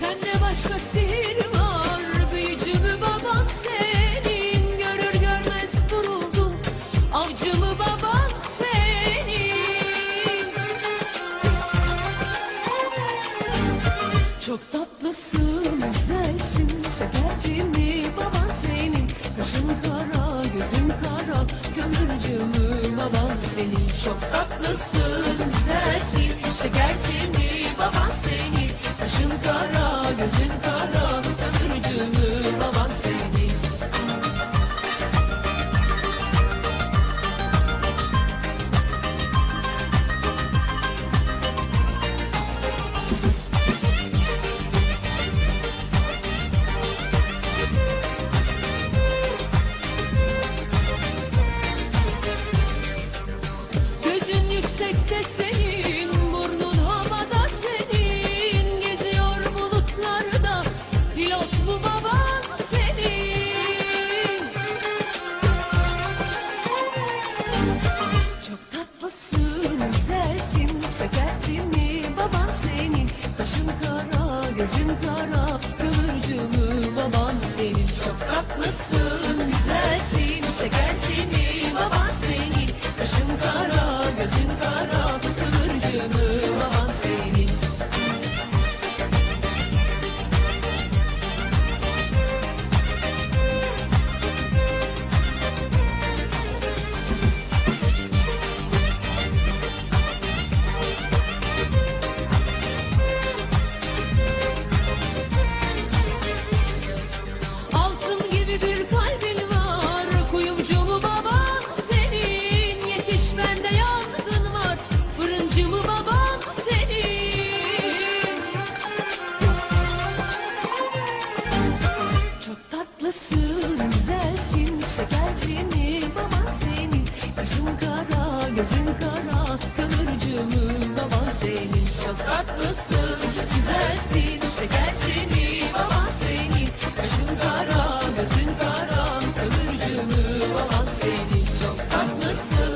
Sende başka sihir var. Büyücü mü baban senin? Görür görmez vuruldum Avcı mı baban senin? Çok tatlısın, güzelsin. Şekerci mi baban senin? Kaşın kara, gözün kara. Kömürcü mü baban senin? Çok tatlısın, güzelsin. Şekerci mi baban senin Kaşın kara, gözün kara pilot bu baban senin. Çok tatlısın, güzelsin, şekerci mi baban senin. Kaşın kara, gözün kara, mü baban senin. Çok tatlısın, güzelsin, şekerci Tatlısın, güzelsin, şeker baban senin. Kaşın kara, gözün kara, kömürcümün baban senin. Çok tatlısın, güzelsin, şeker baban senin. Kaşın kara, gözün kara, kömürcümün baban senin. Çok tatlısın.